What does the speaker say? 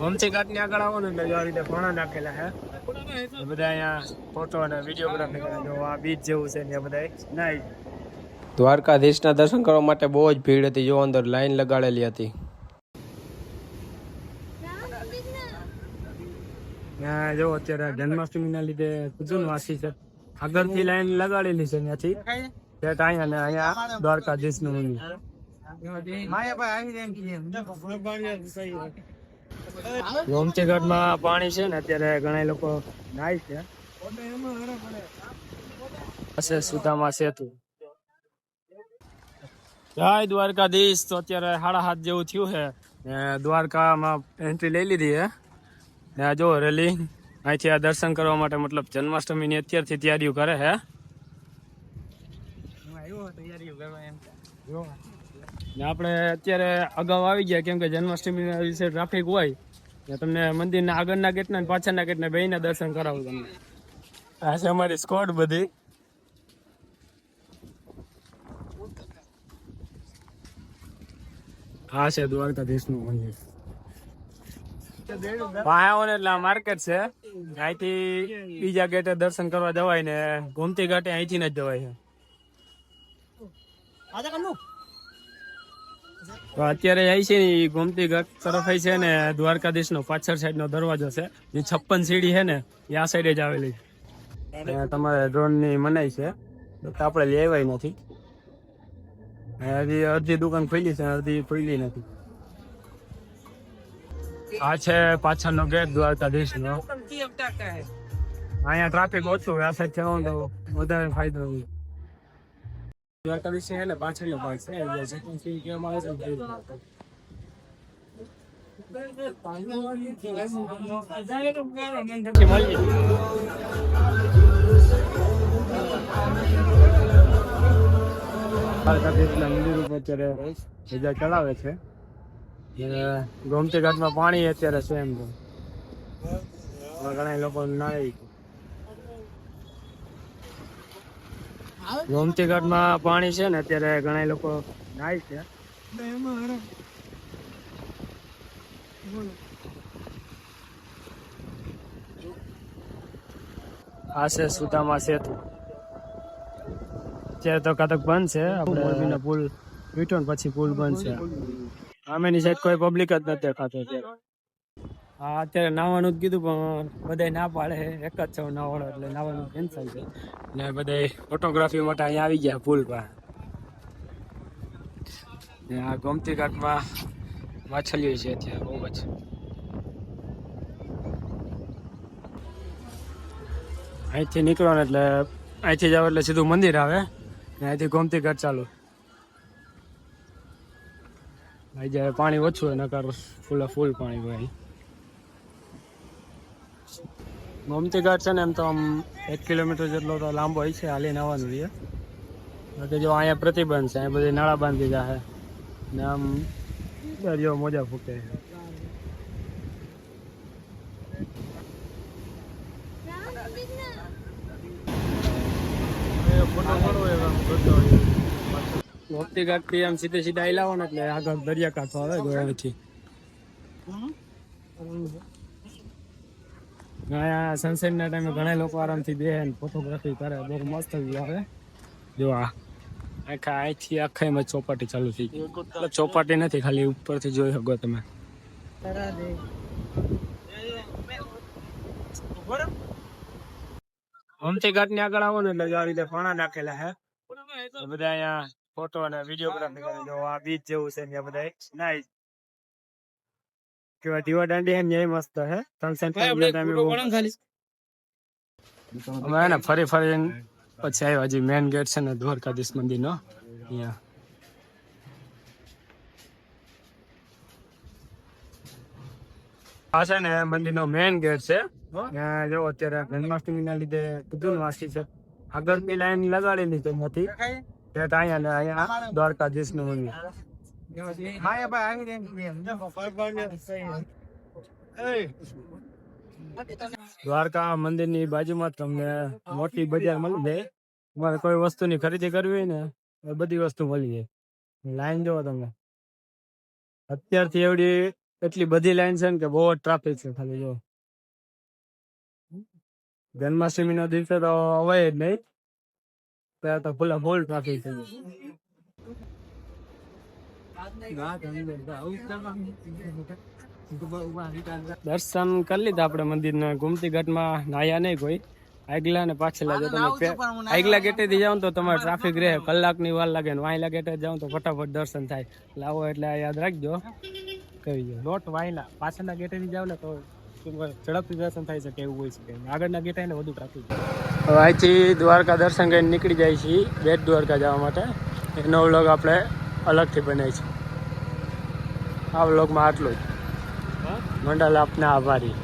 ગોમતી ઘાટની આગળ આવો ને એટલે આ રીતે ઘણા નાખેલા હે. બધા અહીંયા ફોટો અને વિડીયોગ્રાફી કરે જો આ બીચ જેવું છે ને બધા નાઈ દ્વારકાધીશના દર્શન કરવા માટે બહુ જ ભીડ હતી. જો અંદર લાઈન લગાડેલી હતી. ત્યાં જો અત્યારે જન્માષ્ટમી ના લીધે કુજુન વાસી છે. આગળથી લાઈન લગાડેલી છે ત્યાંથી. ત્યાં અહીંયા ને અહીંયા દ્વારકાધીશનું મંદિર ગોમતી ઘાટમાં પાણી છે ને અત્યારે ઘણા લોકો નાય છે. હશે સુદામા સેતુ. જય દ્વારકાધીશ. તો અત્યારે સાડા હાથ જેવું થયું છે. ને દ્વારકામાં એન્ટ્રી લઈ લીધી છે. ને જો રેલી. અહીંથી આ દર્શન કરવા માટે મતલબ જન્માષ્ટમીની અત્યારથી તૈયારીઓ કરે છે. ને આપણે અત્યારે અગાઉ આવી ગયા કેમ કે જન્માષ્ટમી વિશે ટ્રાફિક હોય ને તમને મંદિરના આગળના ગેટના પાછળના ગેટના બેયના દર્શન કરાવું તમને. આ છે અમારી સ્કોડ બધી. હા છે દ્વારકાધીશનું મંદિર. ને એટલે માર્કેટ છે. અહીંથી બીજા ગેટે દર્શન કરવા જવાય ને ગોમતી ઘાટે અહીંથી જ જવાય છે. તો અત્યારે આવી છે ને ગોમતી ઘાટ તરફ આવી છે ને દ્વારકાધીશ નો પાછળ સાઈડ નો દરવાજો છે. જે છપ્પન સીડી છે ને એ આ સાઈડે જ આવેલી. છે તમારે ડ્રોનની મનાઈ છે. તો આપણે લેવાય નથી. હજી અડધી દુકાન ખુલી છે અડધી ખુલી નથી. આ છે પાછળનો ગેટ દ્વારકાધીશ નો અહીંયા ટ્રાફિક ઓછું આ સાઈડ છે તો વધારે ફાયદો હોય. દ્વારકાધીશ છે ને પાછળનો ભાગ છે એટલે second સીડી કહેવામાં આવે છે. દ્વારકાધીશના મંદિર ઉપર અત્યારે ધજા ચડાવે છે ગોમતી ઘાટમાં પાણી અત્યારે છે એમ તો ઘણા લોકો નાય ગોમતી ઘાટમાં પાણી છે ને, અત્યારે ઘણા લોકો નાય છે. આ છે સુદામા સેતુ. અત્યારે તો કાતક બંધ છે, આપણે પુલ વીટો પછી પુલ બંધ છે. સામેની સાઈડ કોઈ પબ્લિક જ નથી દેખાતો અત્યારે. હા, અત્યારે નાવાનું જ કીધું, પણ બધાય ના પાડે. એક જ છે નાવાળો, એટલે નાવાનું કેન્સલ છે. ને બધાય ફોટોગ્રાફી માટે અહીંયા આવી ગયા પુલ ને આ ગોમતી ઘાટમાં માછલીઓ છે ત્યાં, બહુ જ. અહીંથી નીકળો ને એટલે અહીંથી જાવ એટલે સીધું મંદિર આવે. ને અહીંથી ગોમતી ઘાટ ચાલુ. અહીં જ્યારે પાણી ઓછું હોય, નકર, ફૂલે ફૂલ પાણી હોય. ગોમતી ઘાટ છે ને એમ તો આમ એક કિલોમીટર જેટલો તો લાંબો હોય છે, હાલીને આવવાનું છે. બાકી જો અહીંયા પ્રતિબંધ છે, અહીંયા બધી નાળા બાંધી છે. ને આમ દરિયો મોજા ફૂકે છે. ગોમતી ઘાટથી આમ સીધે સીધા આઈ લાવો એટલે આગળ દરિયા કાંઠો આવે ગોયાથી. અહીંયા સનસેટ ના ટાઈમે ઘણા લોકો આરામથી બે ફોટોગ્રાફી કરે. બહુ મસ્ત વ્યૂ આવે. જો આખા અહીંથી આખા એમાં ચોપાટી ચાલુ થઈ ગઈ. ચોપાટી નથી ખાલી ઉપરથી જોઈ શકો તમે. ગોમતી ઘાટની આગળ આવો ને એટલે આ રીતે ફાણા નાખેલા હે. બધા અહીંયા ફોટો અને વિડીયોગ્રાફી કરે. જો આ બીચ જેવું છે ત્યાં બધા નાઈ કેવા દીવા દાંડી હે ન્યાય મસ્ત હે. સનસેટ ટાઈમે અમે ને ફરી ફરી પછી આવ્યો હજી મેન ગેટ છે ને દ્વારકાધીશ મંદિર નો અહીંયા. આ છે ને મંદિર નો મેન ગેટ છે ત્યાં જો અત્યારે જન્માષ્ટમી ના લીધે બધું વાસી છે. આગળ બી લાઈન લગાડેલી તો નથી અહીંયા ને અહીંયા દ્વારકાધીશનું મંદિર. દ્વારકા મંદિરની બાજુમાં તમને મોટી બજાર મળી જાય. તમારે કોઈ વસ્તુની ખરીદી કરવી હોય ને બધી વસ્તુ મળી જાય. લાઈન જોવો તમને અત્યારથી એવડી એટલી બધી લાઈન છે ને કે બહુ જ ટ્રાફિક છે ખાલી જો. જન્માષ્ટમી નો દિવસે તો અવાય જ નહીં. ત્યાં તો ફૂલા ફૂલ ટ્રાફિક છે દર્શન કરી લીધા આપણે મંદિરના ગુમતી ઘાટમાં નાયા નહીં કોઈ. આગલા ને પાછલા જો તમે આગલા ગેટે થી જાઓ ને તો તમારે ટ્રાફિક રહે. કલાકની વાર લાગે ને વાયલા ગેટે જાઓ તો ફટાફટ દર્શન થાય. લાવો એટલે યાદ રાખજો. કહી દો. લોટ વાયલા. પાછળના ગેટે થી જાવ ને તો ઝડપથી દર્શન થઈ શકે એવું હોય છે આગળના ગેટે ને વધુ ટ્રાફિક. હવે અહીંથી દ્વારકા દર્શન કરીને નીકળી જાય છીએ. બેટ દ્વારકા જવા માટે. એનો વ્લોગ આપણે અલગથી બને છે. આ વ્લોગમાં આટલું જ. મંડળ આપના આભારી.